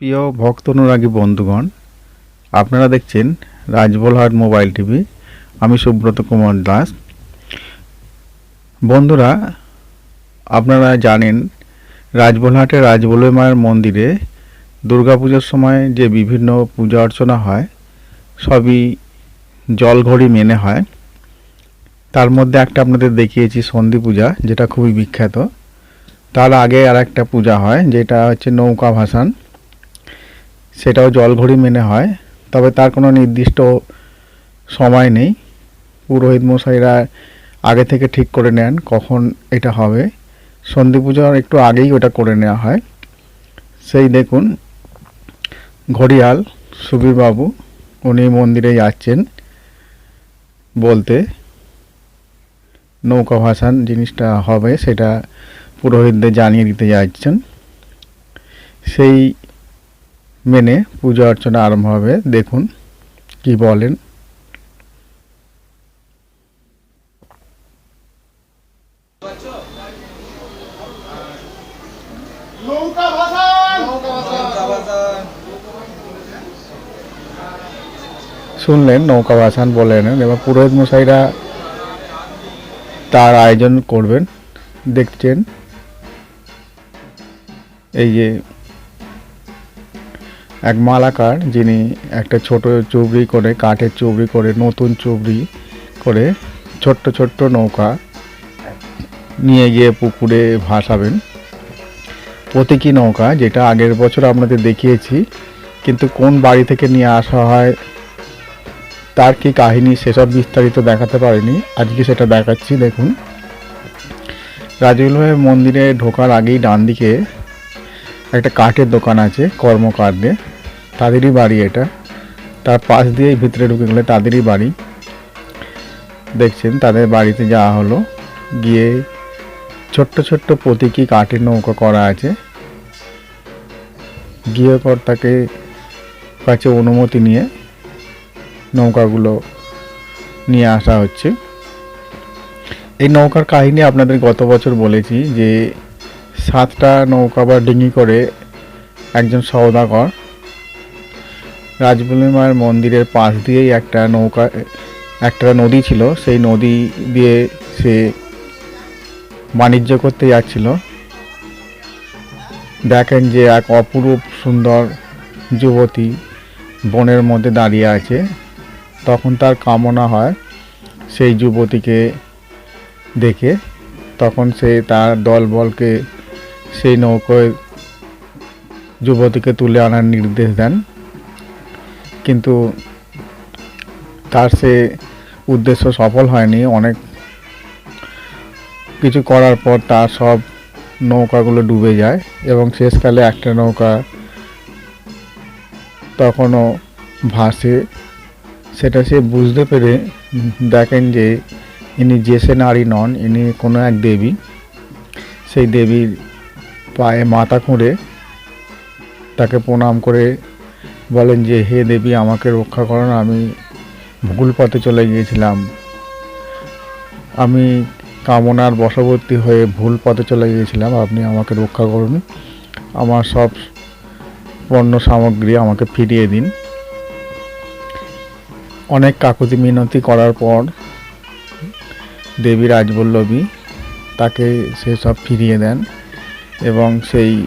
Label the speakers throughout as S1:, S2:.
S1: প্রিয় ভক্ত অনুরাগী বন্ধুগণ, আপনারা দেখছেন রাজবলহাট মোবাইল টিভি। আমি সুব্রত কুমার দাস। বন্ধুরা, আপনারা জানেন রাজবলহাটে রাজবলয় মায়ের মন্দিরে দুর্গাপুজোর সময় যে বিভিন্ন পূজা অর্চনা হয়, সবই জলঘড়ি মেনে হয়। তার মধ্যে একটা আপনাদের দেখিয়েছি সন্ধি পূজা, যেটা খুবই বিখ্যাত। তার আগে আর একটা পূজা হয়, যেটা হচ্ছে নৌকা ভাসান। সেটাও জলঘড়ি মেনে হয়, তবে তার কোনো নির্দিষ্ট সময় নেই। পুরোহিত মশাইরা আগে থেকে ঠিক করে নেন কখন এটা হবে। সন্ধি পুজোর একটু আগেই ওটা করে নেওয়া হয়। সেই দেখুন, ঘড়িয়াল, সুবীরবাবু, উনি মন্দিরে যাচ্ছেন বলতে। নৌকা ভাসান জিনিসটা হবে, সেটা পুরোহিতদের জানিয়ে দিতে যাচ্ছেন। সেই মেনে পূজা অর্চনা আরম্ভ হবে। দেখুন কি বলেন। শুনলেন নৌকা ভাসান বলেন এবার পুরোহিত মশাইরা তার আয়োজন করবেন। দেখছেন এই যে এক মালাকার যিনি একটা ছোট চুবড়ি করে, কাঠের চুবড়ি করে, নতুন চুবড়ি করে ছোট্ট ছোট্ট নৌকা নিয়ে গিয়ে পুকুরে ভাসাবেন। প্রতীকী নৌকা, যেটা আগের বছর আপনাদের দেখিয়েছি, কিন্তু কোন বাড়ি থেকে নিয়ে আসা হয়, তার কি কাহিনী সেসব বিস্তারিত দেখাতে পারিনি। আজকে সেটা দেখাচ্ছি, দেখুন। রাজুল মন্দিরে ঢোকার আগেই ডান দিকে একটা কাঠের দোকান আছে, কর্মকাণ্ডে। তাদেরই বাড়ি এটা। তার পাশ দিয়েই ভিতরে ঢুকে গেলে তাদেরই বাড়ি। দেখছেন, তাদের বাড়িতে যাওয়া হলো। গিয়ে ছোট্ট ছোট্ট প্রতীকী কাঠের নৌকা করা আছে। গৃহকর্তাকে কাছে অনুমতি নিয়ে নৌকাগুলো নিয়ে আসা হচ্ছে। এই নৌকার কাহিনী আপনাদের গত বছর বলেছি যে সাতটা নৌকা বা ডিঙি করে একজন সওদাগর রাজবল্লী মায়ের মন্দিরের পাশ দিয়েই একটা নৌকা, একটা নদী ছিল। সেই নদী দিয়ে সে বাণিজ্য করতে যাচ্ছিল। দেখেন যে এক অপরূপ সুন্দর যুবতী বনের মধ্যে দাঁড়িয়ে আছে। তখন তার কামনা হয় সেই যুবতীকে দেখে। তখন সে তার দলবলকে সেই নৌকোয় যুবতীকে তুলে আনার নির্দেশ দেন। কিন্তু তার সে উদ্দেশ্য সফল হয়নি। অনেক কিছু করার পর তার সব নৌকাগুলো ডুবে যায় এবং শেষকালে একটা নৌকা তখনও ভাসে। সেটা সে বুঝতে পেরে দেখেন যে ইনি জেসে নারী নন, ইনি কোনো এক দেবী। সেই দেবীর পায়ে মাথা খুঁড়ে তাকে প্রণাম করে বলেন যে, হে দেবী, আমাকে রক্ষা করুন আমি ভুল পথে চলে গিয়েছিলাম। আমি কামনার বশবর্তী হয়ে ভুল পথে চলে গিয়েছিলাম, আপনি আমাকে রক্ষা করুন। আমার সব পণ্য সামগ্রী আমাকে ফিরিয়ে দিন। অনেক কাকুতি মিনতি করার পর দেবী রাজবল্লভী তাকে সে সব ফিরিয়ে দেন এবং সেই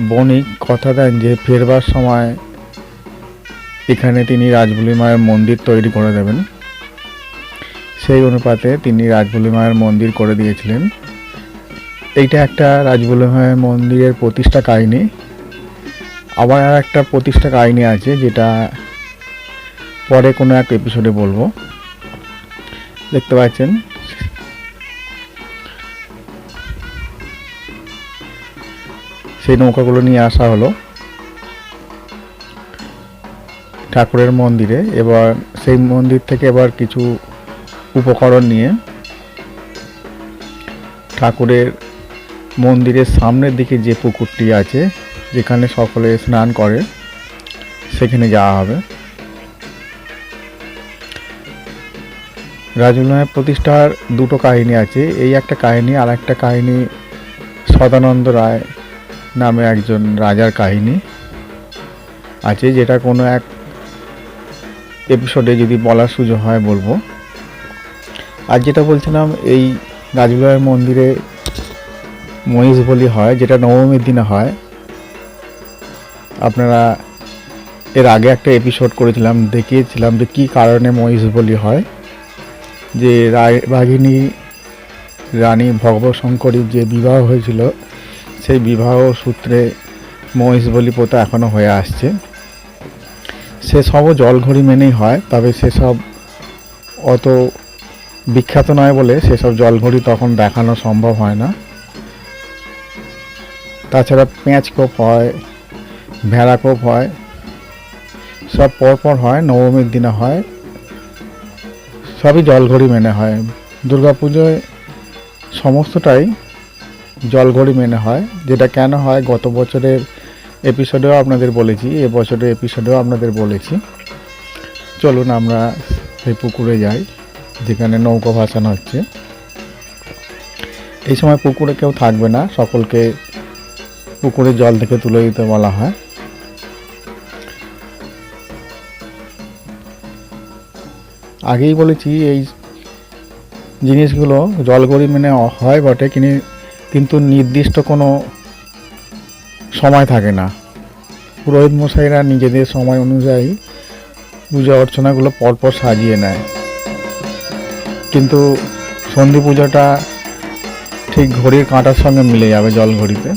S1: বণিক কথা দেন যে ফেরবার সময় এখানে তিনি রাজবলি মায়ের মন্দির তৈরি করে দেবেন। সেই অনুপাতে তিনি রাজবলি মায়ের মন্দির করে দিয়েছিলেন। এইটা একটা রাজবলি মায়ের মন্দিরের প্রতিষ্ঠা কাহিনী। আবার আর একটা প্রতিষ্ঠা কাহিনী আছে যেটা পরে কোনো এক এপিসোডে বলব। দেখতে পাচ্ছেন? সেই নৌকাগুলো নিয়ে আসা হলো। ঠাকুরের মন্দিরে। এবার সেই মন্দির থেকে এবার কিছু উপকরণ নিয়ে ঠাকুরের মন্দিরের সামনের দিকে যে পুকুরটি আছে, যেখানে সকলে স্নান করে, সেখানে যাওয়া হবে। রাজুলনাথ প্রতিষ্ঠার দুটো কাহিনী আছে। এই একটা কাহিনী আর একটা কাহিনী সদানন্দ রায় নামে একজন রাজার কাহিনী আছে, যেটা কোনো এক এপিসোডে যদি বলার সুযোগ হয় বলব। আর যেটা বলছিলাম, এই রাজবিহার মন্দিরে মহিষ বলি হয়, যেটা নবমীর দিনে হয়। আপনারা এর আগে একটা এপিসোড করেছিলাম, দেখিয়েছিলাম যে কী কারণে মহিষ বলি হয়। যে বাঘিনী রানী ভগবশঙ্করীর যে বিবাহ হয়েছিল সেই বিবাহ সূত্রে মহিষ বলি প্রথা এখনও হয়ে আসছে। সেসবও জলঘড়ি মেনেই হয়, তবে সেসব অত বিখ্যাত নয় বলে সেসব জলঘড়ি তখন দেখানো সম্ভব হয় না। তাছাড়া পেঁচ কোপ হয়, ভেড়া কোপ হয়, সব পরপর হয়, নবমীর দিনে হয়, সবই জলঘড়ি মেনে হয়। দুর্গাপুজোয় সমস্তটাই জলঘড়ি মেনে হয়, যেটা কেন হয়, গত বছরের এপিসোডেও আপনাদের বলেছি, এ বছরের এপিসোডেও আপনাদের বলেছি। চলুন আমরা সেই পুকুরে যাই, যেখানে নৌকা ভাসানো হচ্ছে। এই সময় পুকুরে কেউ থাকবে না, সকলকে পুকুরে জল থেকে তুলে দিতে বলা হয়। আগেই বলেছি, এই জিনিসগুলো জলগড়ি মেনে হয় বটে কিনি কিন্তু নির্দিষ্ট কোনো সময় থাকে না। পুরোহিত মশাইরা নিজেদের সময় অনুযায়ী পূজা অর্চনাগুলো পরপর সাজিয়ে নেয়। কিন্তু সন্ধি পূজাটা ঠিক ঘড়ির কাঁটার সঙ্গে মিলে যাবে জল ঘড়িতে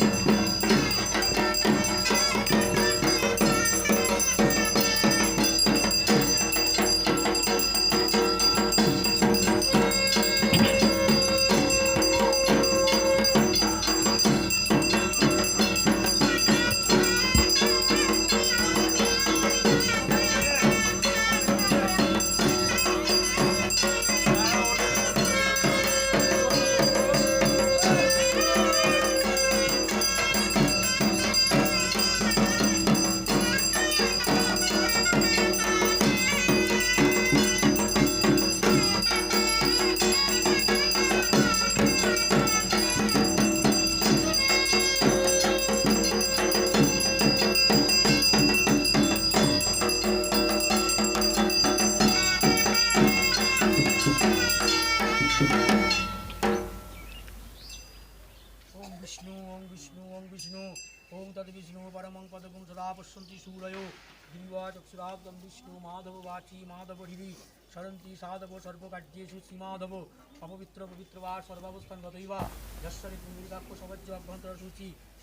S2: পদগুম সদা পশ্যন্তি সূরয়ো দিবা চক্ষুরাব্দম বিষ্ণু মাধব বাচি মাধব হৃদি সরন্তি সাধব সর্বকার্যেষু শ্রীমাধব অপবিত্র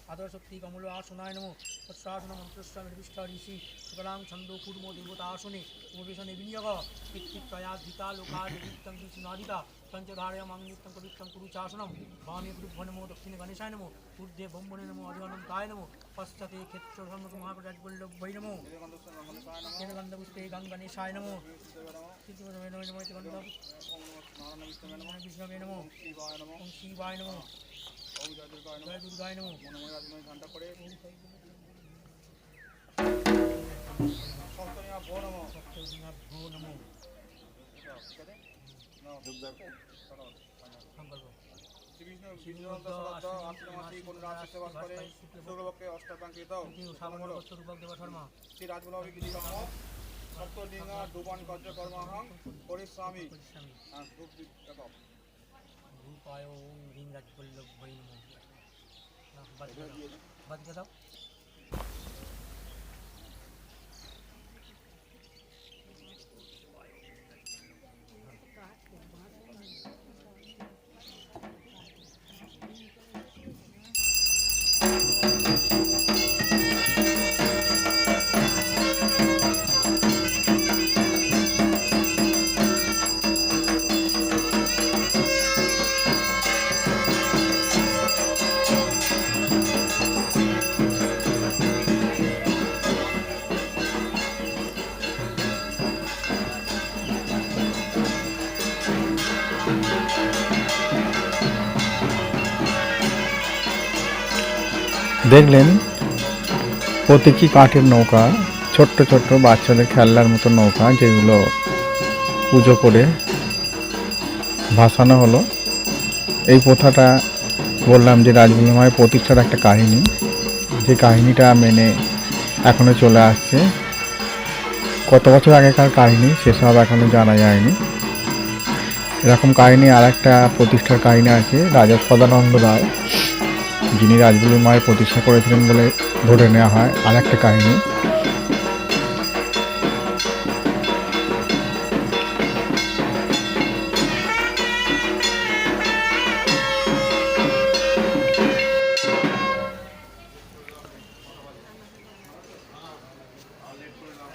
S2: পবিত্র আদরশক্তি কমল আসনায় নমো তৎসাধন মন্ত্রস্ব নির্বিষ্ট ঋষি সুতরাং ছন্দ কুর্ম দেবতা আসনে উপবেশনে বিনিয়োগ কীর্তিত্বয়া ধৃতা লোকা দেবীত্তং সুনাদিতা পঞ্চধারয় মাঙ্গিত্যং কবিত্তং কুরু চাসনম বামে গুরুভ্য নমো দক্ষিণে গণেশায় নমো ঊর্ধ্বে ব্রহ্মণে নমো অধিগণন্তায় নমো পশ্চাতে ক্ষেত্র সম্মুখ মহাপ্রজাজ বল্লভৈ নমো গন্ধপুষ্পে গঙ্গণেশায় নমো সিদ্ধে নমো নমো গন্ধ বিষ্ণবে নমো ওম নমো জয় দুর্গায় নমো সপ্তদিনাভ্যো নমো সংকল্প রূপক দেব শর্মা
S3: সপ্তলিঙ্গা ডুবান কার্যকর্মাহং পরিশ্রামী
S2: পরিশ্রামী
S3: হ্যাঁ, রূপ দি- দেখো।
S2: রূপায় ওম হ্রিং রাজবল্লভ বৈ নমো না, বাদ দিয়ে দাও। বাদ দাও।
S1: দেখলেন প্রতীকী কাঠের নৌকা, ছোট্ট ছোট্ট বাচ্চাদের খেলনার মতো নৌকা যেগুলো পুজো করে ভাসানো হলো। এই প্রথাটা বললাম যে রাজবুলি মায়ের প্রতিষ্ঠার একটা কাহিনী। যে কাহিনীটা মেনে এখনও চলে আসছে। কত বছর আগেকার কাহিনী সেসব এখনও জানা যায়নি। এরকম কাহিনী আর একটা প্রতিষ্ঠার কাহিনী আছে, রাজা সদানন্দ রায়। যিনি রাজবল্লী মায়ের প্রতিষ্ঠা করেছিলেন বলে ধরে নেওয়া হয় আর একটা কাহিনী।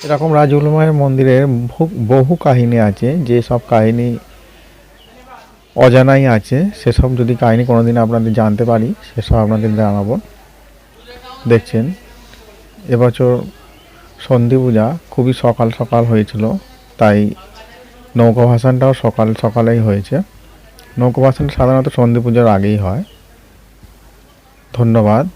S1: এরকম রাজবল্লী মায়ের মন্দিরের বহু কাহিনী আছে, যে সব কাহিনী অজানাই আছে। সেসব যদি কাহিনি কোনো দিন আপনাদের জানতে পারি, সেসব আপনাদের জানাব। দেখছেন, এবছর সন্ধি পূজা খুবই সকাল সকাল হয়েছিল, তাই নৌকা ভাসানটাও সকাল সকালেই হয়েছে। নৌকা ভাসান সাধারণত সন্ধি পূজার আগেই হয়। ধন্যবাদ।